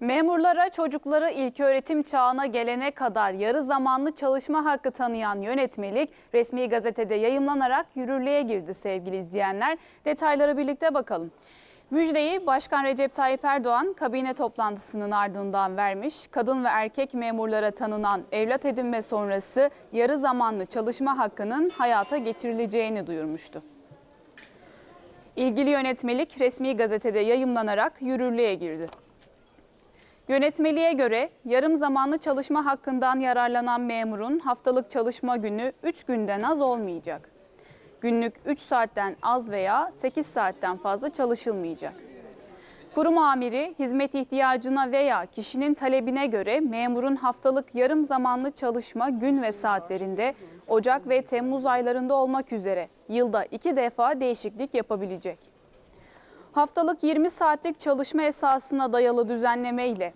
Memurlara çocukları ilköğretim çağına gelene kadar yarı zamanlı çalışma hakkı tanıyan yönetmelik resmi gazetede yayımlanarak yürürlüğe girdi sevgili izleyenler. Detaylara birlikte bakalım. Müjdeyi Başkan Recep Tayyip Erdoğan kabine toplantısının ardından vermiş. Kadın ve erkek memurlara tanınan evlat edinme sonrası yarı zamanlı çalışma hakkının hayata geçirileceğini duyurmuştu. İlgili yönetmelik resmi gazetede yayımlanarak yürürlüğe girdi. Yönetmeliğe göre yarım zamanlı çalışma hakkından yararlanan memurun haftalık çalışma günü 3 günden az olmayacak. Günlük 3 saatten az veya 8 saatten fazla çalışılmayacak. Kurum amiri hizmet ihtiyacına veya kişinin talebine göre memurun haftalık yarım zamanlı çalışma gün ve saatlerinde Ocak ve Temmuz aylarında olmak üzere yılda iki defa değişiklik yapabilecek. Haftalık 20 saatlik çalışma esasına dayalı düzenleme ile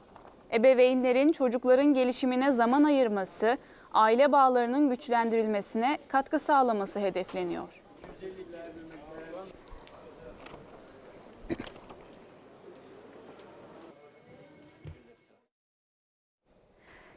ebeveynlerin çocukların gelişimine zaman ayırması, aile bağlarının güçlendirilmesine katkı sağlaması hedefleniyor.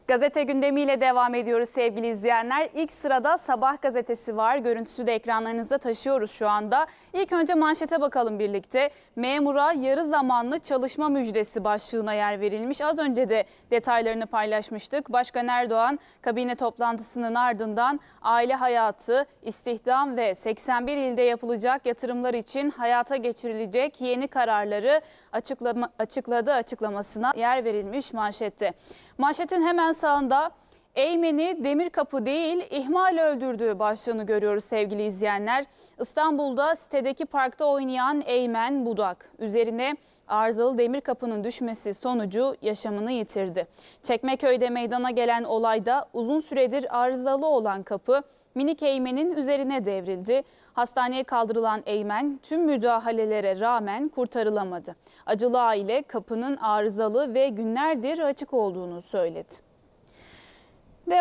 Gazete gündemiyle devam ediyoruz sevgili izleyenler. İlk sırada Sabah gazetesi var. Görüntüsü de ekranlarınızda taşıyoruz şu anda. İlk önce manşete bakalım birlikte. Memura yarı zamanlı çalışma müjdesi başlığına yer verilmiş. Az önce de detaylarını paylaşmıştık. Başkan Erdoğan kabine toplantısının ardından aile hayatı, istihdam ve 81 ilde yapılacak yatırımlar için hayata geçirilecek yeni kararları açıklama, açıkladı açıklamasına yer verilmiş manşette. Manşetin hemen sağında Eymen'i demir kapı değil ihmal öldürdüğü başlığını görüyoruz sevgili izleyenler. İstanbul'da sitedeki parkta oynayan Eymen Budak üzerine arızalı demir kapının düşmesi sonucu yaşamını yitirdi. Çekmeköy'de meydana gelen olayda uzun süredir arızalı olan kapı minik Eymen'in üzerine devrildi. Hastaneye kaldırılan Eymen tüm müdahalelere rağmen kurtarılamadı. Acılı aile kapının arızalı ve günlerdir açık olduğunu söyledi.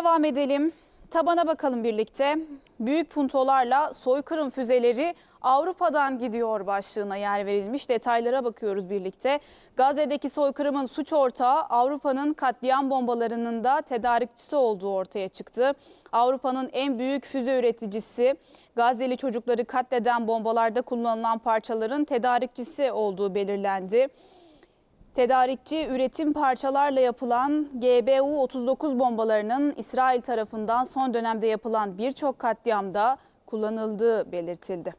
Devam edelim. Tabana bakalım birlikte. Büyük puntolarla soykırım füzeleri Avrupa'dan gidiyor başlığına yer verilmiş. Detaylara bakıyoruz birlikte. Gazze'deki soykırımın suç ortağı Avrupa'nın katliam bombalarının da tedarikçisi olduğu ortaya çıktı. Avrupa'nın en büyük füze üreticisi Gazze'li çocukları katleden bombalarda kullanılan parçaların tedarikçisi olduğu belirlendi. Tedarikçi üretim parçalarla yapılan GBU-39 bombalarının İsrail tarafından son dönemde yapılan birçok katliamda kullanıldığı belirtildi.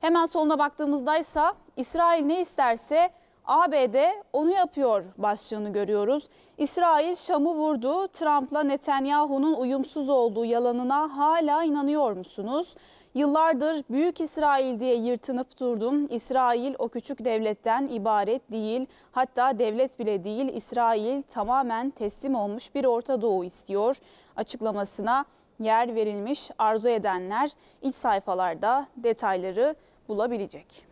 Hemen soluna baktığımızda ise İsrail ne isterse ABD onu yapıyor başlığını görüyoruz. İsrail Şam'ı vurdu. Trump'la Netanyahu'nun uyumsuz olduğu yalanına hala inanıyor musunuz? Yıllardır Büyük İsrail diye yırtınıp durdum. İsrail o küçük devletten ibaret değil. Hatta devlet bile değil. İsrail tamamen teslim olmuş bir Orta Doğu istiyor. Açıklamasına yer verilmiş arzu edenler iç sayfalarda detayları bulabilecek.